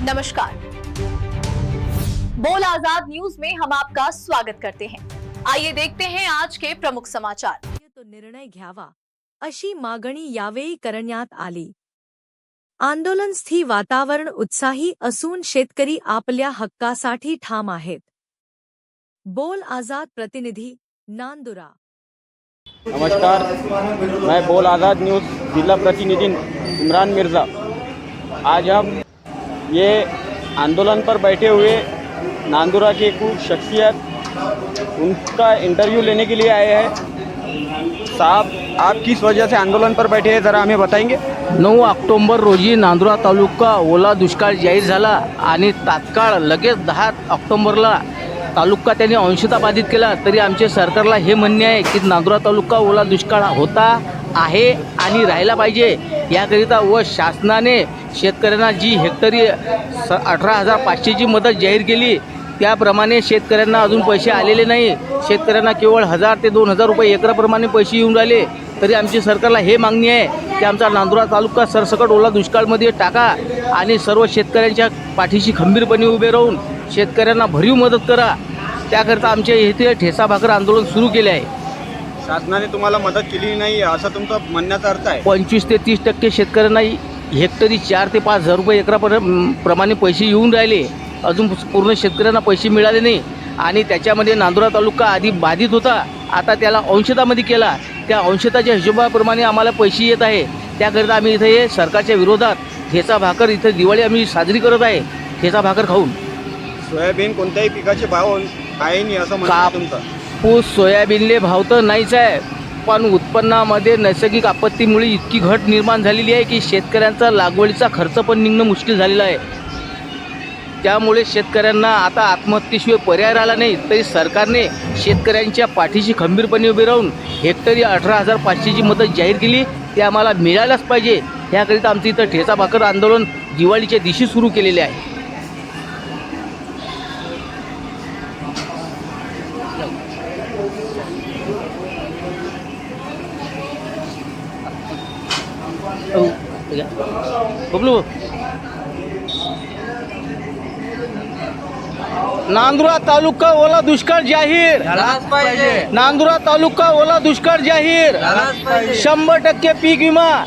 नमस्कार। बोल आज़ाद न्यूज़ में हम आपका स्वागत करते हैं। आइए देखते हैं आज के प्रमुख समाचार। तो निर्णय घ्यावा। अशी मागणी यावेळी करण्यात आली। आंदोलनस्थी वातावरण उत्साही असून शेतकरी आपल्या हक्कासाठी ठाम आहेत. बोल आज़ाद प्रतिनिधी नांदुरा। नमस्कार मैं बोल आज़ाद न्यूज़ जिला प्रतिनिधि इमरान मिर्ज़ा। आज हम ये आंदोलन पर बैठे हुए नांदुरा के कुछ शख्सियत उनका इंटरव्यू लेने के लिए आए हैं। साहब आप किस वजह से आंदोलन पर बैठे हैं ज़रा हमें बताएंगे? नऊ ऑक्टोंबर रोजी नांदुरा तालुका ओला दुष्काळ जाहीर झाला आणि तात्काळ लगेच दहा ऑक्टोंबरला तालुका त्यांनी अंशता बाधित केला. तरी आमच्या सरकारला हे म्हणणे आहे की नांदुरा तालुका ओला दुष्काळ होता आहे आणि राहायला पाहिजे. याकरिता व शासनाने शेतकऱ्यांना जी हेक्टरी स अठरा हजार पाचशेची मदत जाहीर केली त्याप्रमाणे शेतकऱ्यांना अजून पैसे आलेले नाही. शेतकऱ्यांना केवळ हजार ते दोन हजार रुपये एकराप्रमाणे पैसे येऊन राहिले. तरी आमची सरकारला हे मागणी आहे की आमचा नांदुरा तालुका सरसकट ओला दुष्काळमध्ये टाका आणि सर्व शेतकऱ्यांच्या पाठीशी खंबीरपणे उभे राहून शेतकऱ्यांना भरीव मदत करा. त्याकरता आमच्या इथे ठेसा भाकर आंदोलन सुरू केले आहे. शासनाने तुम्हाला मदत केली नाही असं तुमचा म्हणण्याचा अर्थ आहे? पंचवीस ते तीस टक्के शेतकऱ्यांना हेक्टरी चार ते पाच हजार रुपये एकरापर्यंत प्रमाणे पैसे येऊन राहिले. अजून पूर्ण शेतकऱ्यांना पैसे मिळाले नाही. आणि त्याच्यामध्ये नांदुरा तालुका आधी बाधित होता. आता त्याला अंशतामध्ये केला. त्या अंशताच्या हिशोबाप्रमाणे आम्हाला पैसे येत आहे. त्याकरिता आम्ही इथे हे सरकारच्या विरोधात ठेचा भाकर इथं दिवाळी आम्ही साजरी करत आहे. ठेचा भाकर खाऊन. सोयाबीन कोणत्याही पिकाचे भाव आहे नाही असं काप- तुमचं. कापूस सोयाबीनले भाव तर नाहीच आहे. पण उत्पन्नामध्ये नैसर्गिक आपत्तीमुळे इतकी घट निर्माण झालेली आहे की शेतकऱ्यांचा लागवडीचा खर्च पण निघणं मुश्किल झालेला आहे. त्यामुळे शेतकऱ्यांना आता आत्महत्येशिवाय पर्याय राहिला नाही. तरी सरकारने शेतकऱ्यांच्या पाठीशी खंबीरपणे उभे राहून हेक्टरी अठरा हजार पाचशेची मदत जाहीर केली. ते आम्हाला मिळायलाच पाहिजे. याकरिता आमचं इथं ठेचा भाकर आंदोलन दिवाळीच्या दिवशी सुरू केलेले आहे आहे. बबलू. नांदुरा तालुका ओला दुष्काळ जाहीर. नांदुरा तालुका ओला दुष्काळ जाहीर. शंभर टक्के पीक विमा.